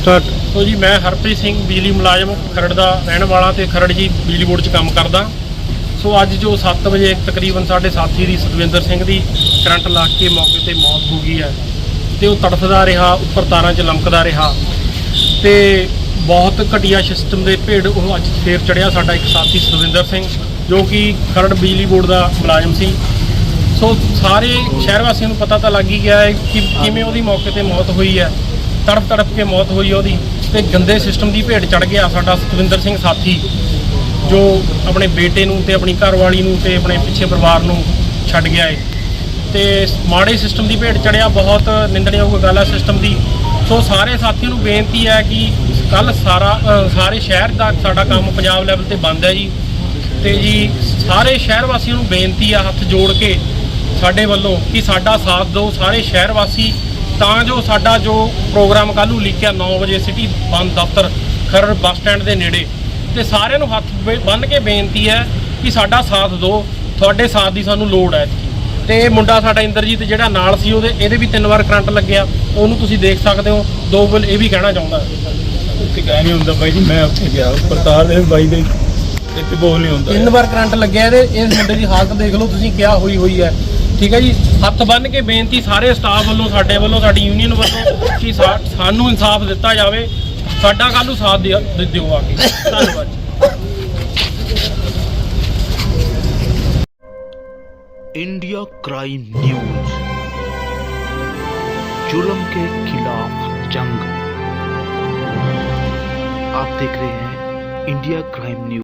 Start ਸੋ ਜੀ, ਮੈਂ ਹਰਪ੍ਰੀਤ ਸਿੰਘ, ਬਿਜਲੀ ਮੁਲਾਜ਼ਮ, ਖਰੜ ਦਾ ਰਹਿਣ ਵਾਲਾ ਤੇ ਖਰੜ ਜੀ ਬਿਜਲੀ ਬੋਰਡ 'ਚ ਕੰਮ ਕਰਦਾ। ਸੋ ਅੱਜ ਜੋ 7 ਵਜੇ ਤਕਰੀਬਨ ਸਾਡੇ ਸਾਥੀ ਦੀ ਸਤਵਿੰਦਰ ਸਿੰਘ ਦੀ ਕਰੰਟ ਲੱਗ ਕੇ ਮੌਕੇ ਤੇ ਮੌਤ ਹੋ ਗਈ ਹੈ ਤੇ ਉਹ ਤੜਫਦਾ ਰਿਹਾ, ਉੱਪਰ ਤਾਰਾਂ 'ਚ ਲਮਕਦਾ ਰਿਹਾ ਤੇ ਬਹੁਤ ਘਟੀਆ ਸਿਸਟਮ ਦੇ ਭੇੜ ਉਹ ਅੱਜ ਫੇਰ ਚੜਿਆ ਸਾਡਾ ਇੱਕ ਸਾਥੀ ਸਤਵਿੰਦਰ ਸਿੰਘ, ਜੋ ਕਿ ਖਰੜ ਬਿਜਲੀ ਬੋਰਡ ਦਾ ਮੁਲਾਜ਼ਮ ਸੀ। ਸੋ ਸਾਰੇ ਸ਼ਹਿਰ ਵਾਸੀਆਂ ਨੂੰ ਪਤਾ ਤਾਂ ਲੱਗ ਹੀ ਗਿਆ ਹੈ ਕਿ ਕਿਵੇਂ ਉਹਦੀ ਮੌਕੇ ਤੇ ਮੌਤ ਹੋਈ ਹੈ। ਤੜਪ ਤੜਪ ਕੇ ਮੌਤ ਹੋਈ ਉਹਦੀ ਤੇ ਗੰਦੇ ਸਿਸਟਮ ਦੀ ਭੇਟ ਚੜ ਗਿਆ ਸਾਡਾ ਸੁਖਵਿੰਦਰ ਸਿੰਘ ਸਾਥੀ, ਜੋ ਆਪਣੇ ਬੇਟੇ ਨੂੰ ਤੇ ਆਪਣੀ ਘਰਵਾਲੀ ਨੂੰ ਤੇ ਆਪਣੇ ਪਿੱਛੇ ਪਰਿਵਾਰ ਨੂੰ ਛੱਡ ਗਿਆ ਏ। ਤੇ ਮਾੜੇ ਸਿਸਟਮ ਦੀ ਭੇਟ ਚੜਿਆ ਬਹੁਤ ਨਿੰਦਣਯੋਗ ਗੱਲ ਹੈ ਸਿਸਟਮ ਦੀ। ਸੋ ਸਾਰੇ ਸਾਥੀਆਂ ਨੂੰ ਬੇਨਤੀ ਹੈ ਕਿ ਕੱਲ ਸਾਰਾ ਸਾਰੇ ਸ਼ਹਿਰ ਦਾ ਸਾਡਾ ਕੰਮ ਪੰਜਾਬ ਲੈਵਲ ਤੇ ਬੰਦ ਹੈ ਜੀ। ਤੇ ਜੀ, ਸਾਰੇ ਸ਼ਹਿਰ ਵਾਸੀਆਂ ਨੂੰ ਬੇਨਤੀ ਆ ਹੱਥ ਜੋੜ ਕੇ ਸਾਡੇ ਵੱਲੋਂ ਕਿ ਸਾਡਾ ਸਾਥ ਦਿਓ, ਸਾਰੇ ਸ਼ਹਿਰ ਵਾਸੀ ਤਾਂ ਜੋ ਸਾਡਾ ਜੋ ਪ੍ਰੋਗਰਾਮ ਕੱਲ੍ਹ ਨੂੰ ਲਿਖਿਆ 9 ਵਜੇ ਸਿਟੀ ਬੰਦ ਦਫ਼ਤਰ ਖਰੜ ਬੱਸ ਸਟੈਂਡ ਦੇ ਨੇੜੇ। ਤੇ ਸਾਰਿਆਂ ਨੂੰ ਹੱਥ ਬੰਨ ਕੇ ਬੇਨਤੀ ਹੈ ਕਿ ਸਾਡਾ ਸਾਥ ਦਿਓ। ਤੁਹਾਡੇ ਸਾਥ ਦੀ ਸਾਨੂੰ ਲੋੜ ਹੈ ਤੇ ਇਹ ਮੁੰਡਾ ਸਾਡਾ ਇੰਦਰਜੀਤ ਜਿਹੜਾ ਨਾਲ ਸੀ ਉਹਦੇ ਇਹਦੇ ਵੀ ਤਿੰਨ ਵਾਰ ਕਰੰਟ ਲੱਗਿਆ। ਉਹਨੂੰ ਤੁਸੀਂ ਦੇਖ ਸਕਦੇ ਹੋ। ਦੋ ਬਲ ਇਹ ਵੀ ਕਹਿਣਾ ਚਾਹੁੰਦਾ ਉੱਥੇ ਕਹਿ ਨਹੀਂ ਹੁੰਦਾ ਬਾਈ ਜੀ ਮੈਂ ਉੱਥੇ ਗਿਆ। ਪ੍ਰਤਾਪ ਦੇ ਬਾਈ ਦੇ ਇੱਥੇ ਬੋਲ ਨਹੀਂ ਹੁੰਦਾ। ਤਿੰਨ ਵਾਰ ਕਰੰਟ ਲੱਗਿਆ ਇਹਦੇ। ਇਸ ਮੁੰਡੇ ਦੀ ਹਾਲਤ ਦੇਖ ਲਓ ਤੁਸੀਂ ਕਿਆ ਹੋਈ ਹੋਈ ਹੈ। ਠੀਕ ਹੈ ਜੀ ਹੱਥ ਬੰਨ ਕੇ ਬੇਨਤੀ ਸਾਰੇ ਸਟਾਫ ਵੱਲੋਂ ਸਾਡੇ ਵੱਲੋਂ ਸਾਡੀ ਯੂਨੀਅਨ ਵੱਲੋਂ ਕਿ ਸਾ- ਸਾਨੂੰ ਇਨਸਾਫ ਦਿੱਤਾ ਜਾਵੇ ਸਾਡਾ ਕੱਲ੍ਹ ਨੂੰ ਸਾਥ ਦਿਓ ਦੇ- ਦਿਓ ਆ ਕੇ ਧੰਨਵਾਦ ਜੀ इंडिया क्राइम न्यूज जुल्म के खिलाफ जंग आप देख रहे हैं इंडिया क्राइम न्यूज